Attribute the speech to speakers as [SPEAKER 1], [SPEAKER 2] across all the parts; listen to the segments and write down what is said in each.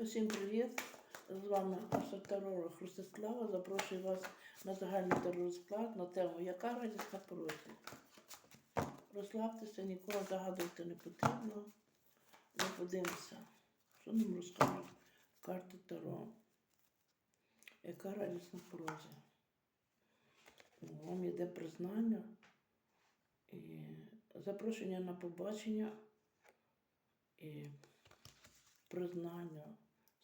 [SPEAKER 1] Усім привіт! З вами асотеролог Ростислава. Запрошую вас на загальний теророзклад на тему Яка радість на порозі? Розслабтеся, нікого загадувати не потрібно. Ми подивимося, що нам розкажуть карти Таро. Яка радість на порозі? Вам йде признання і запрошення на побачення і признання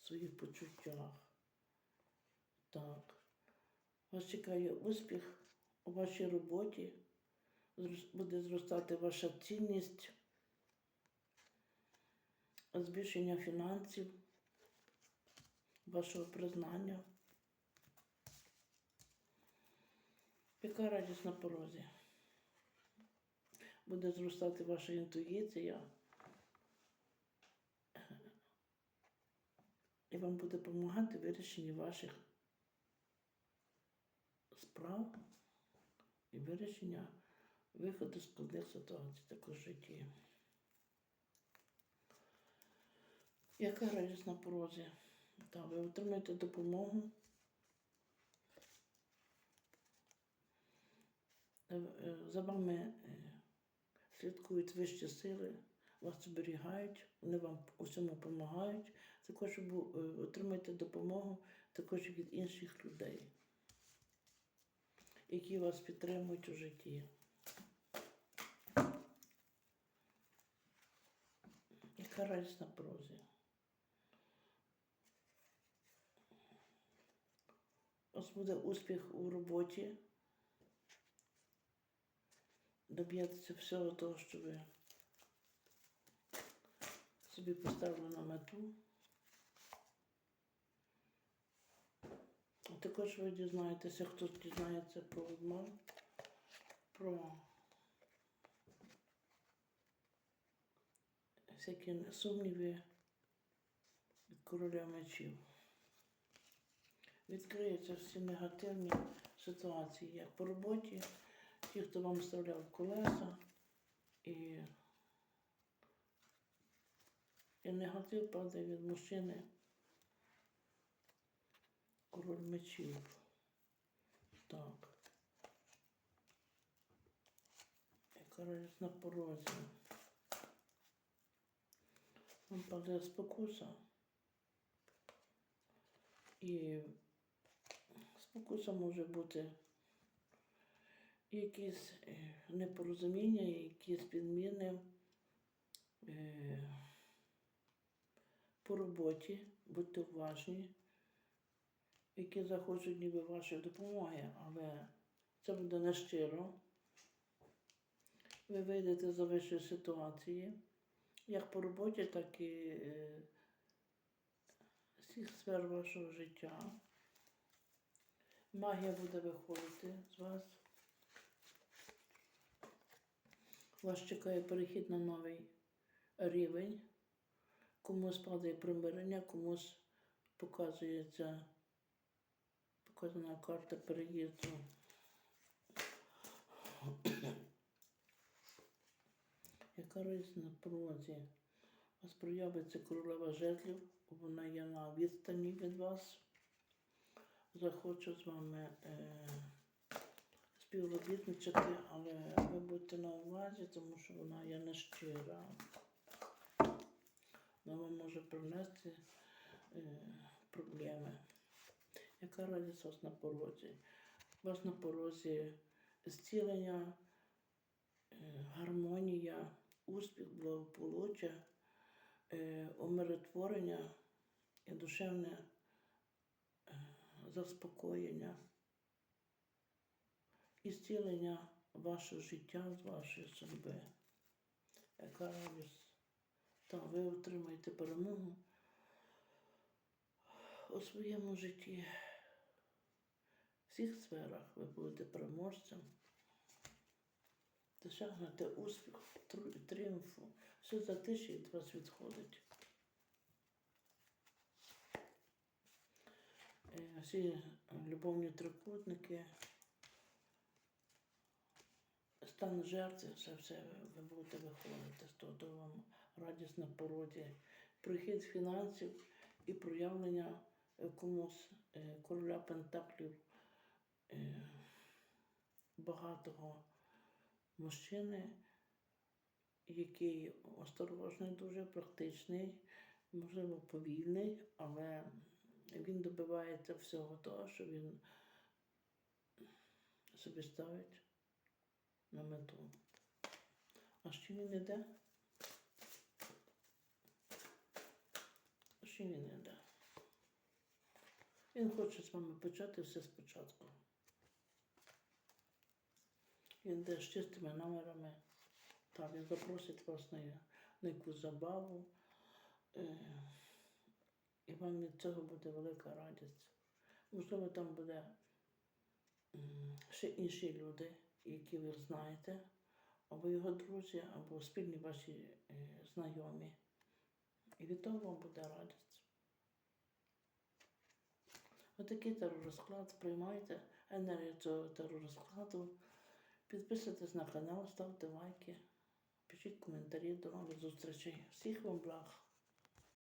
[SPEAKER 1] своїх почуттях. Так. Вас чекає успіх у вашій роботі, буде зростати ваша цінність, збільшення фінансів, вашого признання. Яка радість на порозі? Буде зростати ваша інтуїція. І вам буде допомагати в вирішенні ваших справ і вирішення виходу з складних ситуацій також в житті. Яка радість на порозі? Та ви отримаєте допомогу. Е, е, За вами е, слідкують вищі сили, вас зберігають, вони вам у всьому допомагають. Також бу- е, допомогу також від інших людей, які вас підтримують у житті. Яка радість на прозі? У вас буде успіх у роботі. Доб'єтеся всього того, що ви собі поставили на мету. Також ви дізнаєтеся, хто дізнається про обман, про всякі сумніви від короля мечів. Відкриються всі негативні ситуації, як по роботі, ті, хто вам вставляв колеса, і, і негатив падає від мужчини. Король мечів. Так. Яка радість на порозі. Вам падає спокуса. І спокуса може бути якісь е, непорозуміння, якісь підміни е, по роботі, будьте уважні які захочуть ніби вашої допомоги, але це буде нещиро. Ви вийдете за вищої ситуації, як по роботі, так і е, всіх сфер вашого життя. Магія буде виходити з вас. Вас чекає перехід на новий рівень. Комусь падає примирення, комусь показується показана карта переїзду. Яка різна на прозі? У вас проявиться королева жезлів, вона є на відстані від вас. Захочу з вами е, співробітничати, але ви будьте на увазі, тому що вона є нещира. Вона вам може принести е, проблеми. Яка радість вас на порозі? Вас на порозі зцілення, е, гармонія, успіх, благополуччя, е, умиротворення і душевне е, заспокоєння, і зцілення вашого життя з вашої судьби. Яка радість? Та ви отримаєте перемогу у своєму житті. Всіх сферах. Ви будете переможцем, досягнете успіху, тріумфу. Все за тиші від вас відходить. Е, Всі любовні трикутники, стан жертви, все все ви- будете виходити. З то вам на породі, прихід фінансів і проявлення е, комусь е, короля Пентаклів багатого мужчини, який осторожний, дуже практичний, можливо, повільний, але він добивається всього того, що він собі ставить на мету. А ще він іде? Ще він іде. Він хоче з вами почати все спочатку. Він йде з чистими намірами. Так, він запросить вас на, якусь забаву. Е, і вам від цього буде велика радість. Можливо, там буде ще інші люди, які ви знаєте, або його друзі, або спільні ваші е, знайомі. І від того вам буде радість. Отакий теророзклад сприймайте енергію цього теророзкладу. Підписуйтесь на канал, ставте лайки, пишіть коментарі. До нових зустрічей. Всіх вам благ!